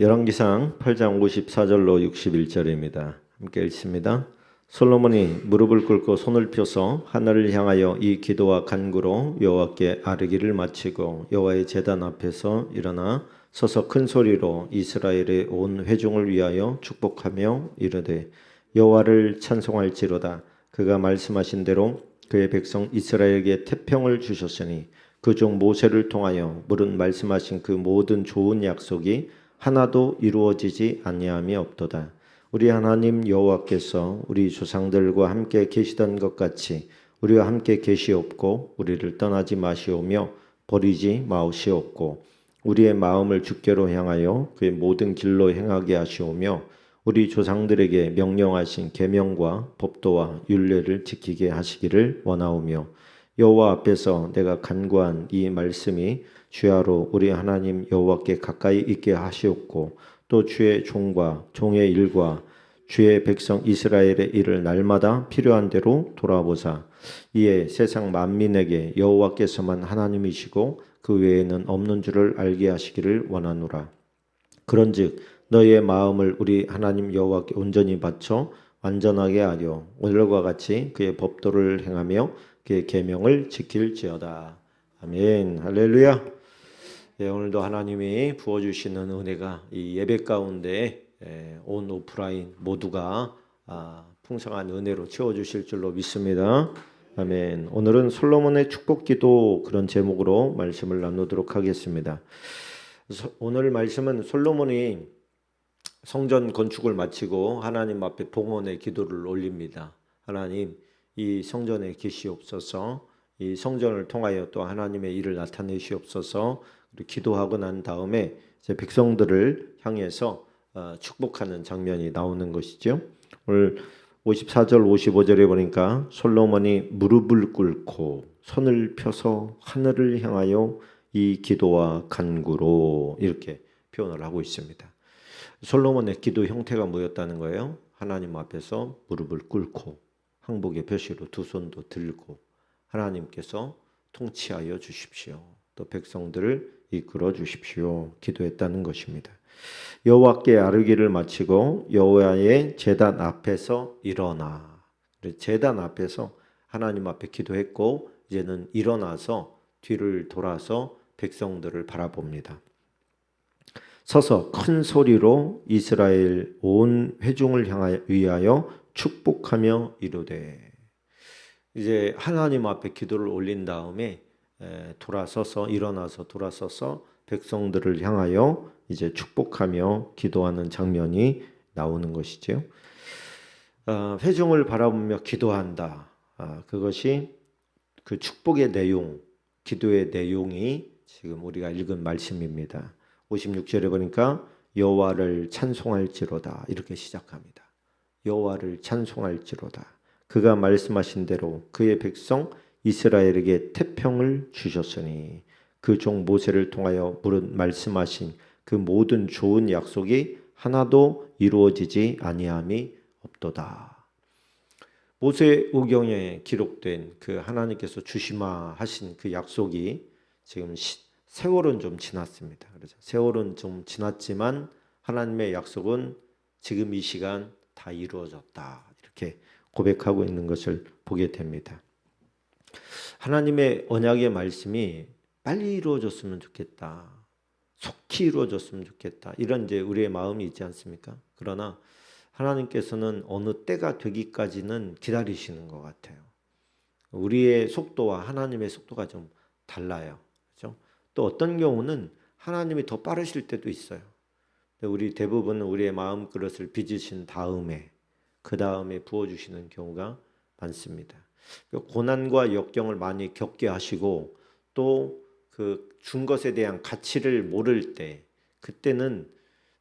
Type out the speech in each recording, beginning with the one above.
열왕기상 8장 54절로 61절입니다. 함께 읽습니다. 솔로몬이 무릎을 꿇고 손을 펴서 하늘을 향하여 이 기도와 간구로 여호와께 아뢰기를 마치고 여호와의 제단 앞에서 일어나 서서 큰 소리로 이스라엘의 온 회중을 위하여 축복하며 이르되 여호와를 찬송할지로다 그가 말씀하신 대로 그의 백성 이스라엘에게 태평을 주셨으니 그종 모세를 통하여 물은 말씀하신 그 모든 좋은 약속이 하나도 이루어지지 아니함이 없도다. 우리 하나님 여호와께서 우리 조상들과 함께 계시던 것 같이 우리와 함께 계시옵고 우리를 떠나지 마시오며 버리지 마시옵고 우리의 마음을 주께로 향하여 그의 모든 길로 행하게 하시오며 우리 조상들에게 명령하신 계명과 법도와 율례를 지키게 하시기를 원하오며 여호와 앞에서 내가 간구한 이 말씀이 주야로 우리 하나님 여호와께 가까이 있게 하시옵고 또 주의 종과 종의 일과 주의 백성 이스라엘의 일을 날마다 필요한 대로 돌아보사 이에 세상 만민에게 여호와께서만 하나님이시고 그 외에는 없는 줄을 알게 하시기를 원하노라 그런즉 너희의 마음을 우리 하나님 여호와께 온전히 바쳐 완전하게 하려 오늘과 같이 그의 법도를 행하며 그의 계명을 지킬지어다. 아멘. 할렐루야. 예, 오늘도 하나님이 부어 주시는 은혜가 이 예배 가운데 예, 온 오프라인 모두가 아, 풍성한 은혜로 채워 주실 줄로 믿습니다. 아멘. 오늘은 솔로몬의 축복기도 그런 제목으로 말씀을 나누도록 하겠습니다. 소- 오늘 말씀은 솔로몬이 성전 건축을 마치고 하나님 앞에 봉헌의 기도를 올립니다. 하나님 이 성전에 계시옵소서. 이 성전을 통하여 또 하나님의 일을 나타내시옵소서. 기도하고 난 다음에 이제 백성들을 향해서 어, 축복하는 장면이 나오는 것이죠. 오늘 54절 55절에 보니까 솔로몬이 무릎을 꿇고 손을 펴서 하늘을 향하여 이 기도와 간구로 이렇게 표현을 하고 있습니다. 솔로몬의 기도 형태가 뭐였다는 거예요? 하나님 앞에서 무릎을 꿇고 항복의 표시로 두 손도 들고 하나님께서 통치하여 주십시오. 또 백성들을 이끌어 주십시오. 기도했다는 것입니다. 여호와께 아르기를 마치고 여호와의 제단 앞에서 일어나. 제단 앞에서 하나님 앞에 기도했고 이제는 일어나서 뒤를 돌아서 백성들을 바라봅니다. 서서 큰 소리로 이스라엘 온 회중을 향하여 축복하며 이르되 이제 하나님 앞에 기도를 올린 다음에 에, 돌아서서 일어나서 돌아서서 백성들을 향하여 이제 축복하며 기도하는 장면이 나오는 것이죠. 어, 회중을 바라보며 기도한다. 아, 그것이 그 축복의 내용, 기도의 내용이 지금 우리가 읽은 말씀입니다. 56절에 보니까 여호와를 찬송할지로다 이렇게 시작합니다. 여호와를 찬송할지로다. 그가 말씀하신 대로 그의 백성 이스라엘에게 태평을 주셨으니 그 종 모세를 통하여 물은 말씀하신 그 모든 좋은 약속이 하나도 이루어지지 아니함이 없도다. 모세 오경에 기록된 그 하나님께서 주시마 하신 그 약속이 지금 시, 세월은 좀 지났습니다. 그렇죠. 세월은 좀 지났지만 하나님의 약속은 지금 이 시간 다 이루어졌다. 이렇게 고백하고 있는 것을 보게 됩니다. 하나님의 언약의 말씀이 빨리 이루어졌으면 좋겠다. 속히 이루어졌으면 좋겠다. 이런 이제 우리의 마음이 있지 않습니까? 그러나 하나님께서는 어느 때가 되기까지는 기다리시는 것 같아요. 우리의 속도와 하나님의 속도가 좀 달라요. 그렇죠? 또 어떤 경우는 하나님이 더 빠르실 때도 있어요. 우리 대부분은 우리의 마음 그릇을 빚으신 다음에 그 다음에 부어 주시는 경우가 많습니다. 그 고난과 역경을 많이 겪게 하시고 또 그 준 것에 대한 가치를 모를 때 그때는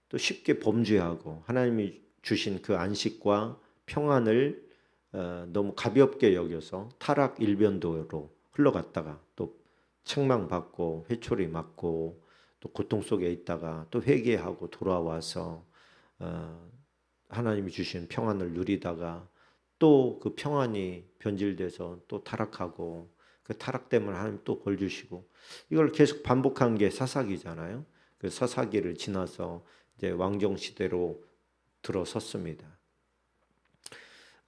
또 쉽게 범죄하고 하나님이 주신 그 안식과 평안을 어, 너무 가볍게 여겨서 타락 일변도로 흘러갔다가 또 책망받고 회초리 맞고 또 고통 속에 있다가 또 회개하고 돌아와서 어, 하나님이 주신 평안을 누리다가 또 그 평안이 변질돼서 또 타락하고 그 타락 때문에 하나님 또 벌 주시고 이걸 계속 반복한 게 사사기잖아요. 그 사사기를 지나서 이제 왕정 시대로 들어섰습니다.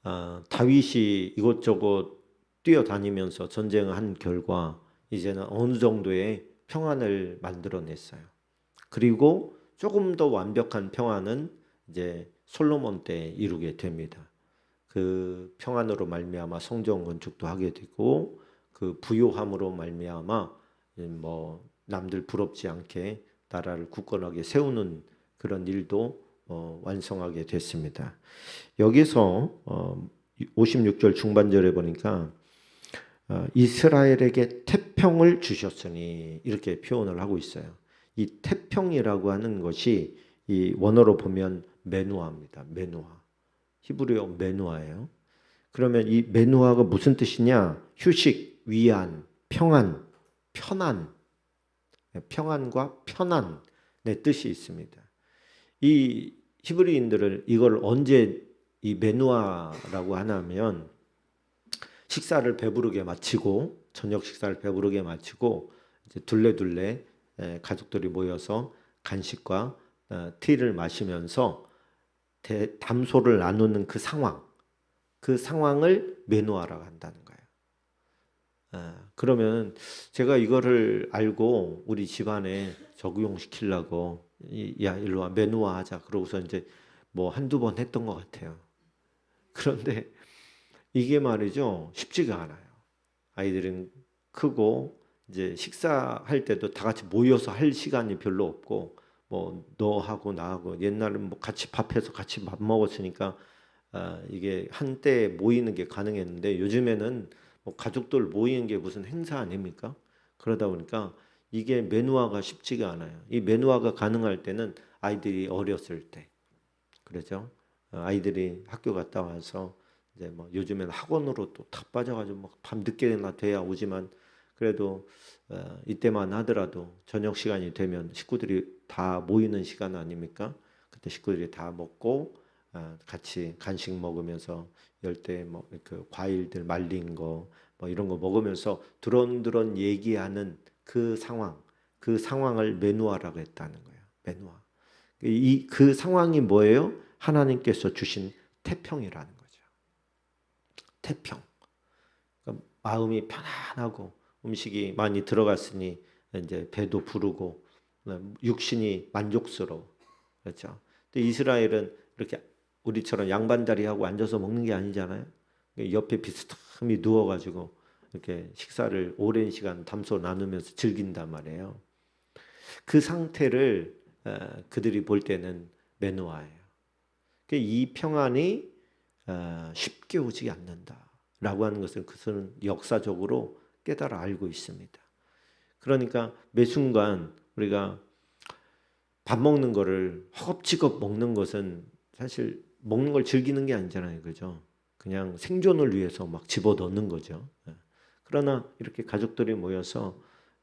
아, 다윗이 이곳저곳 뛰어다니면서 전쟁을 한 결과 이제는 어느 정도의 평안을 만들어냈어요. 그리고 조금 더 완벽한 평안은 이제 솔로몬 때 이루게 됩니다. 그 평안으로 말미암아 성전 건축도 하게 되고 그 부요함으로 말미암아 뭐 남들 부럽지 않게 나라를 굳건하게 세우는 그런 일도 어, 완성하게 됐습니다. 여기서 어, 56절 중반절에 보니까 어, 이스라엘에게 태평을 주셨으니 이렇게 표현을 하고 있어요. 이 태평이라고 하는 것이 이 원어로 보면 메누아입니다. 메누아. 히브리어 메누아예요. 그러면 이 메누아가 무슨 뜻이냐? 휴식, 위안, 평안, 편안. 평안과 편안의 뜻이 있습니다. 이 히브리인들은 이걸 언제 이 메누아라고 하냐면 식사를 배부르게 마치고 저녁 식사를 배부르게 마치고 이제 둘레둘레 에, 가족들이 모여서 간식과 어, 티를 마시면서 대, 담소를 나누는 그 상황, 그 상황을 메누아라고 한다는 거예요. 아, 그러면 제가 이거를 알고 우리 집안에 적용시키려고 이- 야 일로 와 메누아 하자 그러고서 이제 뭐 한두 번 했던 것 같아요. 그런데 이게 말이죠 쉽지가 않아요. 아이들은 크고 이제 식사할 때도 다 같이 모여서 할 시간이 별로 없고 뭐 너하고 나하고 옛날은 뭐 같이 밥해서 같이 밥 먹었으니까 아, 이게 한때 모이는 게 가능했는데 요즘에는 뭐 가족들 모이는 게 무슨 행사 아닙니까? 그러다 보니까 이게 매누아가 쉽지가 않아요. 이 매누아가 가능할 때는 아이들이 어렸을 때 그러죠. 어, 아이들이 학교 갔다 와서 이제 뭐 요즘에는 학원으로 또 다 빠져가지고 뭐밤 늦게나 돼야 오지만 그래도 어, 이때만 하더라도 저녁 시간이 되면 식구들이 다 모이는 시간 아닙니까? 그때 식구들이 다 먹고 어, 같이 간식 먹으면서 열대 뭐 그 과일들 말린 거 뭐 이런 거 먹으면서 두런두런 얘기하는 그 상황, 그 상황을 메누아라고 했다는 거예요. 메누아. 이 그 상황이 뭐예요? 하나님께서 주신 태평이라는 거죠. 태평. 그러니까 마음이 편안하고 음식이 많이 들어갔으니 이제 배도 부르고 육신이 만족스러워. 그렇죠. 근데 이스라엘은 이렇게 우리처럼 양반다리하고 앉아서 먹는 게 아니잖아요. 옆에 비스듬히 누워가지고 이렇게 식사를 오랜 시간 담소 나누면서 즐긴단 말이에요. 그 상태를 어, 그들이 볼 때는 메누아예요. 이 평안이 어, 쉽게 오지 않는다라고 하는 것을 그것은 역사적으로 깨달아 알고 있습니다. 그러니까 매 순간 우리가 밥 먹는 거를 허겁지겁 먹는 것은 사실 먹는 걸 즐기는 게 아니잖아요. 그죠? 그냥 생존을 위해서 막 집어 넣는 거죠. 예. 그러나 이렇게 가족들이 모여서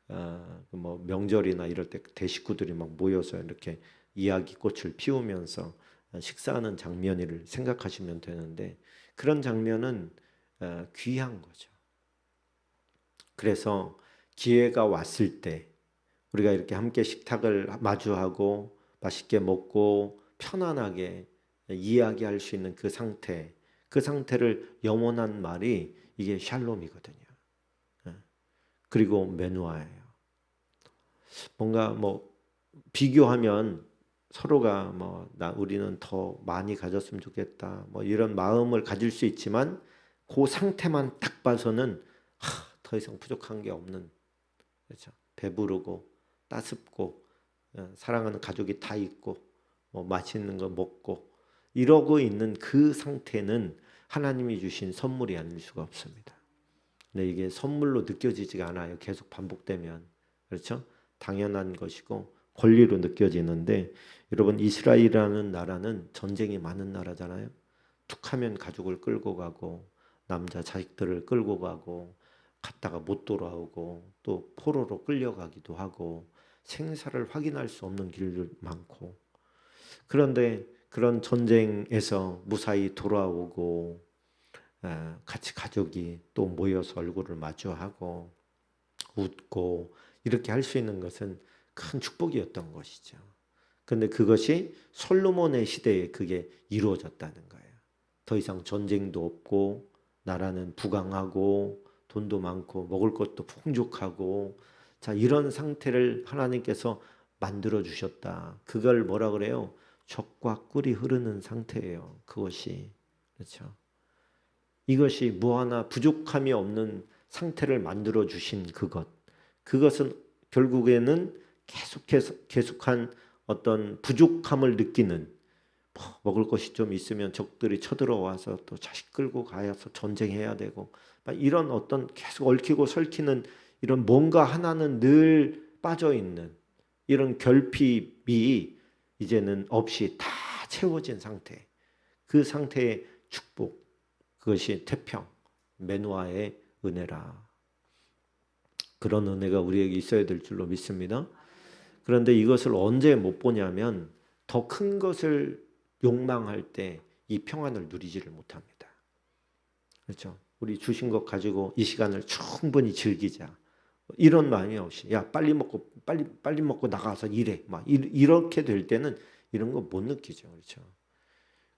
어, 뭐 명절이나 이럴 때 대식구들이 막 모여서 이렇게 이야기 꽃을 피우면서 식사하는 장면을 생각하시면 되는데 그런 장면은 어, 귀한 거죠. 그래서 기회가 왔을 때 우리가 이렇게 함께 식탁을 마주하고 맛있게 먹고 편안하게 이야기할 수 있는 그 상태, 그 상태를 영원한 말이 이게 샬롬이거든요. 예. 그리고 메누아예요. 뭔가 뭐 비교하면 서로가 뭐 나 우리는 더 많이 가졌으면 좋겠다. 뭐 이런 마음을 가질 수 있지만 그 상태만 딱 봐서는 하, 더 이상 부족한 게 없는 그렇죠. 배부르고 따숩고 어, 사랑하는 가족이 다 있고 뭐 맛있는 거 먹고 이러고 있는 그 상태는 하나님이 주신 선물이 아닐 수가 없습니다. 근데 이게 선물로 느껴지지가 않아요. 계속 반복되면 그렇죠? 당연한 것이고 권리로 느껴지는데 여러분 이스라엘이라는 나라는 전쟁이 많은 나라잖아요. 툭하면 가족을 끌고 가고 남자 자식들을 끌고 가고 갔다가 못 돌아오고 또 포로로 끌려가기도 하고 생사를 확인할 수 없는 길들 많고 그런데 그런 전쟁에서 무사히 돌아오고 아, 같이 가족이 또 모여서 얼굴을 마주하고 웃고 이렇게 할 수 있는 것은 큰 축복이었던 것이죠. 근데 그것이 솔로몬의 시대에 그게 이루어졌다는 거예요. 더 이상 전쟁도 없고 나라는 부강하고 돈도 많고 먹을 것도 풍족하고 자 이런 상태를 하나님께서 만들어 주셨다. 그걸 뭐라 그래요? 적과 꿀이 흐르는 상태예요. 그것이 그렇죠. 이것이 뭐 하나 부족함이 없는 상태를 만들어 주신 그것. 그것은 결국에는 계속해서 계속한 어떤 부족함을 느끼는 뭐 먹을 것이 좀 있으면 적들이 쳐들어와서 또 자식 끌고 가서 전쟁해야 되고 막 이런 어떤 계속 얽히고 설키는 이런 뭔가 하나는 늘 빠져 있는 이런 결핍이 이제는 없이 다 채워진 상태. 그 상태의 축복. 그것이 태평, 메노아의 은혜라. 그런 은혜가 우리에게 있어야 될 줄로 믿습니다. 그런데 이것을 언제 못 보냐면 더 큰 것을 욕망할 때 이 평안을 누리지를 못합니다. 그렇죠? 우리 주신 것 가지고 이 시간을 충분히 즐기자. 이런 마음이 없이 야 빨리 먹고 빨리 빨리 먹고 나가서 일해. 막 이 렇게 될 때는 이런 거 못 느끼죠. 그렇죠?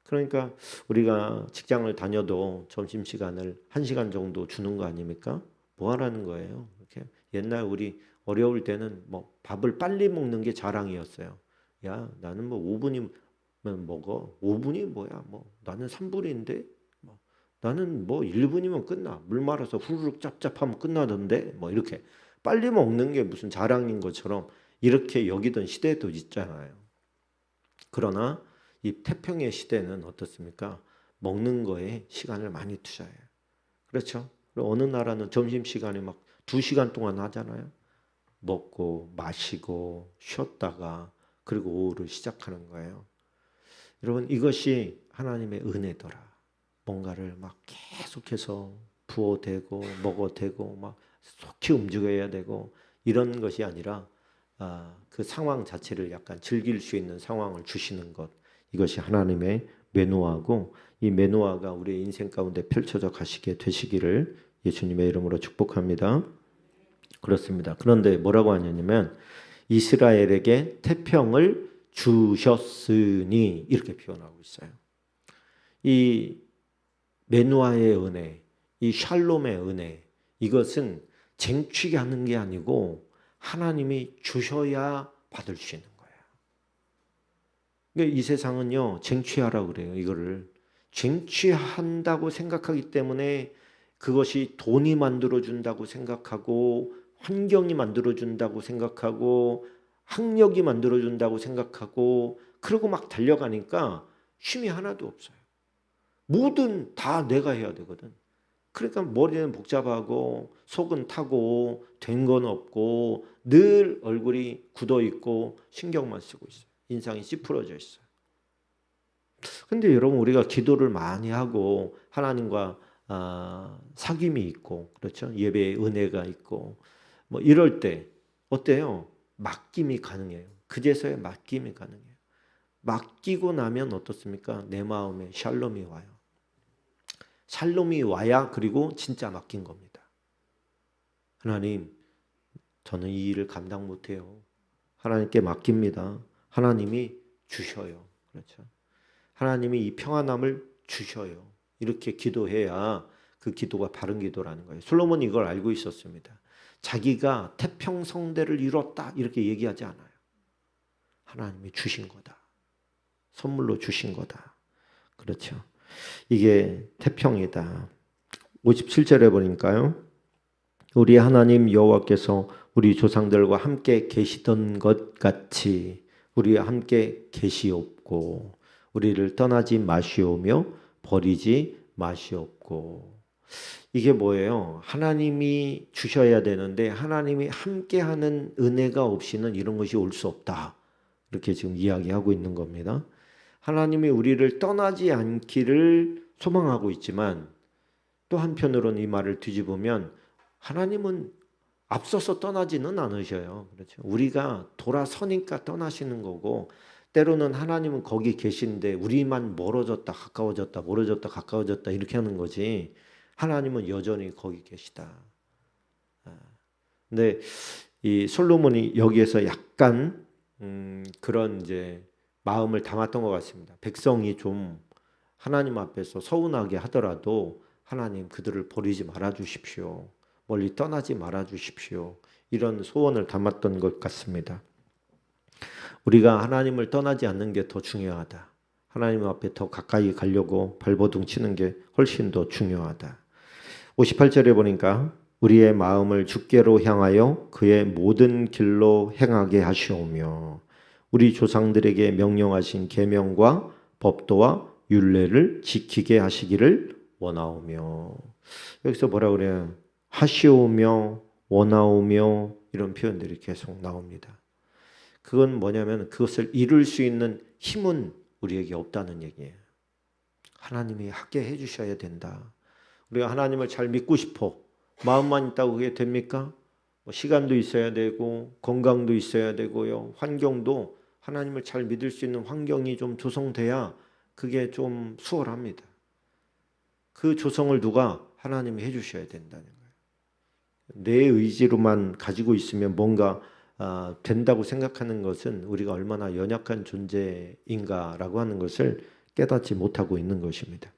그러니까 우리가 직장을 다녀도 점심 시간을 한 시간 정도 주는 거 아닙니까? 뭐 하라는 거예요? 이렇게. 옛날 우리 어려울 때는 뭐 밥을 빨리 먹는 게 자랑이었어요. 야 나는 뭐 5분이면 먹어 5분이 뭐야 뭐 나는 3분인데 뭐 나는 뭐 1분이면 끝나 물 말아서 후루룩 짭짭하면 끝나던데 뭐 이렇게 빨리 먹는 게 무슨 자랑인 것처럼 이렇게 여기던 시대도 있잖아요. 그러나 이 태평의 시대는 어떻습니까? 먹는 거에 시간을 많이 투자해요. 그렇죠? 어느 나라는 점심 시간에 막두 시간 동안 하잖아요. 먹고 마시고 쉬었다가 그리고 오후를 시작하는 거예요. 여러분 이것이 하나님의 은혜더라. 뭔가를 막 계속해서 부어대고 먹어대고 막 속히 움직여야 되고 이런 것이 아니라 아, 그 상황 자체를 약간 즐길 수 있는 상황을 주시는 것 이것이 하나님의 메노아고 이 메노아가 우리의 인생 가운데 펼쳐져 가시게 되시기를 예수님의 이름으로 축복합니다. 그렇습니다. 그런데 뭐라고 하냐면 이스라엘에게 태평을 주셨으니 이렇게 표현하고 있어요. 이 메누아의 은혜, 이 샬롬의 은혜 이것은 쟁취하는 게 아니고 하나님이 주셔야 받을 수 있는 거예요. 그러니까 이 세상은요, 쟁취하라 그래요, 이거를. 쟁취한다고 생각하기 때문에 그것이 돈이 만들어준다고 생각하고, 환경이 만들어준다고 생각하고, 학력이 만들어준다고 생각하고, 그러고 막 달려가니까 쉼이 하나도 없어요. 뭐든 다 내가 해야 되거든. 그러니까 머리는 복잡하고 속은 타고 된 건 없고 늘 얼굴이 굳어 있고 신경만 쓰고 있어요. 인상이 찌푸러져 있어요. 근데 여러분 우리가 기도를 많이 하고 하나님과 아, 사귐이 있고 그렇죠 예배의 은혜가 있고 뭐 이럴 때 어때요? 맡김이 가능해요. 그제서야 맡김이 가능해요. 맡기고 나면 어떻습니까? 내 마음에 샬롬이 와요. 샬롬이 와야 그리고 진짜 맡긴 겁니다. 하나님, 저는 이 일을 감당 못해요. 하나님께 맡깁니다. 하나님이 주셔요. 그렇죠. 하나님이 이 평안함을 주셔요. 이렇게 기도해야 그 기도가 바른 기도라는 거예요. 솔로몬이 이걸 알고 있었습니다. 자기가 태평성대를 이뤘다 이렇게 얘기하지 않아요. 하나님이 주신 거다. 선물로 주신 거다. 그렇죠. 이게 태평이다. 57절에 보니까요. 우리 하나님 여호와께서 우리 조상들과 함께 계시던 것 같이 우리와 함께 계시옵고 우리를 떠나지 마시오며 버리지 마시옵고 이게 뭐예요? 하나님이 주셔야 되는데 하나님이 함께하는 은혜가 없이는 이런 것이 올 수 없다. 이렇게 지금 이야기하고 있는 겁니다. 하나님이 우리를 떠나지 않기를 소망하고 있지만 또 한편으로는 이 말을 뒤집으면 하나님은 앞서서 떠나지는 않으셔요. 그렇죠. 우리가 돌아서니까 떠나시는 거고 때로는 하나님은 거기 계신데 우리만 멀어졌다 가까워졌다 멀어졌다 가까워졌다 이렇게 하는 거지 하나님은 여전히 거기 계시다. 아, 근데 이 솔로몬이 여기에서 약간 음, 그런 이제 마음을 담았던 것 같습니다. 백성이 좀 하나님 앞에서 서운하게 하더라도 하나님 그들을 버리지 말아 주십시오. 멀리 떠나지 말아 주십시오. 이런 소원을 담았던 것 같습니다. 우리가 하나님을 떠나지 않는 게 더 중요하다. 하나님 앞에 더 가까이 가려고 발버둥 치는 게 훨씬 더 중요하다. 58절에 보니까 우리의 마음을 주께로 향하여 그의 모든 길로 행하게 하시오며 우리 조상들에게 명령하신 계명과 법도와 율례를 지키게 하시기를 원하오며 여기서 뭐라 그래요? 하시오며 원하오며 이런 표현들이 계속 나옵니다. 그건 뭐냐면 그것을 이룰 수 있는 힘은 우리에게 없다는 얘기예요. 하나님이 하게 해 주셔야 된다. 우리가 하나님을 잘 믿고 싶어. 마음만 있다고 그게 됩니까? 뭐 시간도 있어야 되고 건강도 있어야 되고요. 환경도 하나님을 잘 믿을 수 있는 환경이 좀 조성돼야 그게 좀 수월합니다. 그 조성을 누가 하나님이 해 주셔야 된다는 거예요. 내 의지로만 가지고 있으면 뭔가 아, 된다고 생각하는 것은 우리가 얼마나 연약한 존재인가라고 하는 것을 깨닫지 못하고 있는 것입니다.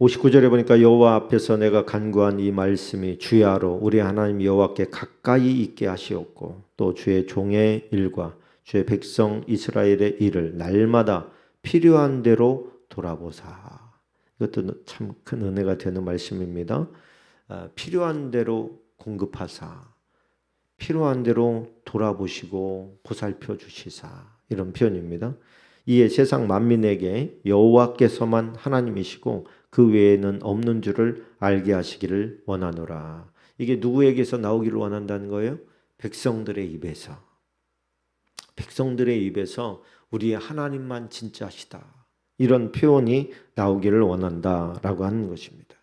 59절에 보니까 여호와 앞에서 내가 간구한 이 말씀이 주야로 우리 하나님 여호와께 가까이 있게 하시옵고 또 주의 종의 일과 주의 백성 이스라엘의 일을 날마다 필요한 대로 돌아보사. 이것도 참 큰 은혜가 되는 말씀입니다. 아, 필요한 대로 공급하사. 필요한 대로 돌아보시고 보살펴 주시사. 이런 표현입니다. 이에 세상 만민에게 여호와께서만 하나님이시고 그 외에는 없는 줄을 알게 하시기를 원하노라. 이게 누구에게서 나오기를 원한다는 거예요? 백성들의 입에서. 백성들의 입에서 우리의 하나님만 진짜시다. 이런 표현이 나오기를 원한다라고 하는 것입니다.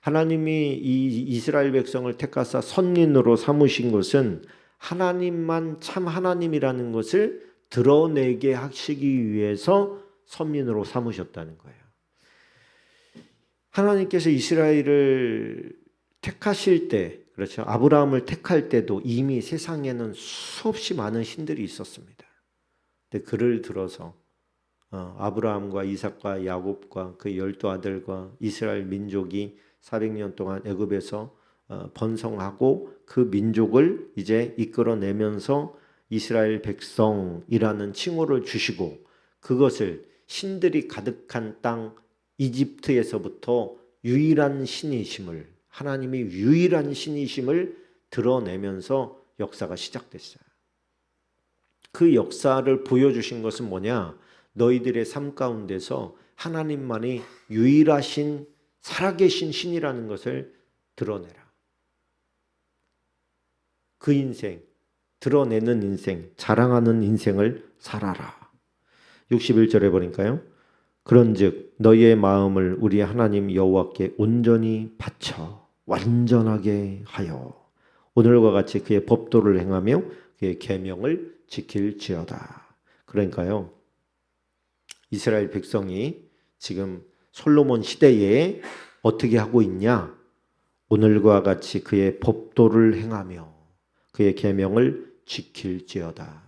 하나님이 이 이스라엘 백성을 택하사 선민으로 삼으신 것은 하나님만 참 하나님이라는 것을 드러내게 하시기 위해서 선민으로 삼으셨다는 거예요. 하나님께서 이스라엘을 택하실 때, 그렇죠. 아브라함을 택할 때도 이미 세상에는 수없이 많은 신들이 있었습니다. 근데 그를 들어서 어, 아브라함과 이삭과 야곱과 그 열두 아들과 이스라엘 민족이 400년 동안 애굽에서 어, 번성하고 그 민족을 이제 이끌어내면서 이스라엘 백성이라는 칭호를 주시고 그것을 신들이 가득한 땅 이집트에서부터 유일한 신이심을 하나님이 유일한 신이심을 드러내면서 역사가 시작됐어요. 그 역사를 보여주신 것은 뭐냐? 너희들의 삶 가운데서 하나님만이 유일하신 살아계신 신이라는 것을 드러내라. 그 인생, 드러내는 인생, 자랑하는 인생을 살아라. 61절에 보니까요. 그런즉 너희의 마음을 우리 하나님 여호와께 온전히 바쳐 완전하게 하여 오늘과 같이 그의 법도를 행하며 그의 계명을 지킬지어다. 그러니까요. 이스라엘 백성이 지금 솔로몬 시대에 어떻게 하고 있냐? 오늘과 같이 그의 법도를 행하며 그의 계명을 지킬지어다.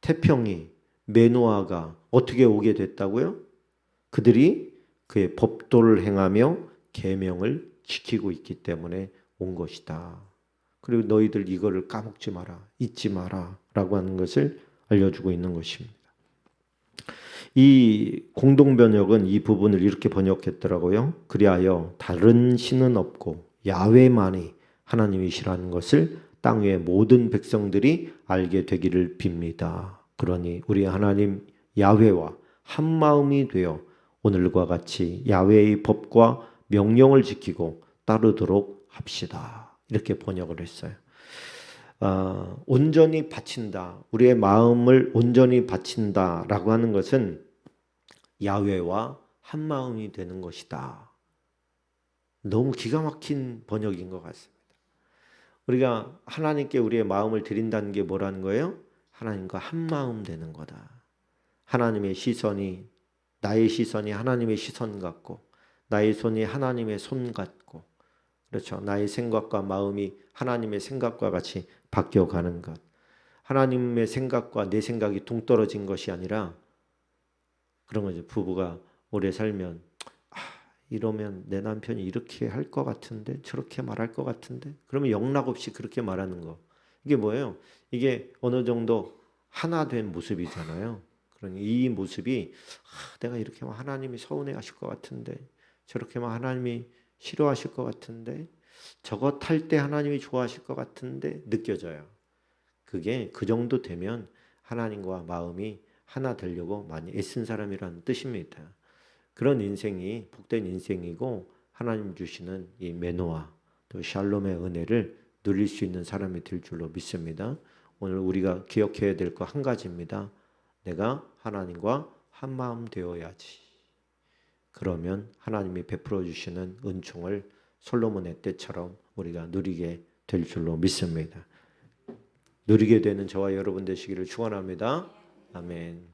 태평이 메노아가 어떻게 오게 됐다고요? 그들이 그의 법도를 행하며 계명을 지키고 있기 때문에 온 것이다. 그리고 너희들 이거를 까먹지 마라, 잊지 마라 라고 하는 것을 알려주고 있는 것입니다. 이 공동 번역은 이 부분을 이렇게 번역했더라고요. 그리하여 다른 신은 없고 야훼만이 하나님이시라는 것을 땅 위의 모든 백성들이 알게 되기를 빕니다. 그러니 우리 하나님 야훼와 한 마음이 되어 오늘과 같이 야훼의 법과 명령을 지키고 따르도록 합시다. 이렇게 번역을 했어요. 어, 온전히 바친다. 우리의 마음을 온전히 바친다 라고 하는 것은 야훼와 한 마음이 되는 것이다. 너무 기가 막힌 번역인 것 같습니다. 우리가 하나님께 우리의 마음을 드린다는 게 뭐라는 거예요? 하나님과 한 마음 되는 거다. 하나님의 시선이 나의 시선이 하나님의 시선 같고 나의 손이 하나님의 손 같고 그렇죠. 나의 생각과 마음이 하나님의 생각과 같이 바뀌어 가는 것. 하나님의 생각과 내 생각이 동떨어진 것이 아니라 그런 거죠. 부부가 오래 살면 아, 이러면 내 남편이 이렇게 할 것 같은데 저렇게 말할 것 같은데 그러면 영락 없이 그렇게 말하는 거. 이게 뭐예요? 이게 어느 정도 하나 된 모습이잖아요. 그러니 이 모습이 아, 내가 이렇게 하면 하나님이 서운해 하실 것 같은데 저렇게 하면 하나님이 싫어하실 것 같은데 저것 할때 하나님이 좋아하실 것 같은데 느껴져요. 그게 그 정도 되면 하나님과 마음이 하나 되려고 많이 애쓴 사람이라는 뜻입니다. 그런 인생이 복된 인생이고 하나님 주시는 이 매노와 또 샬롬의 은혜를 누릴 수 있는 사람이 될 줄로 믿습니다. 오늘 우리가 기억해야 될 거 한 가지입니다. 내가 하나님과 한 마음 되어야지. 그러면 하나님이 베풀어 주시는 은총을 솔로몬의 때처럼 우리가 누리게 될 줄로 믿습니다. 누리게 되는 저와 여러분 되시기를 축원합니다. 아멘.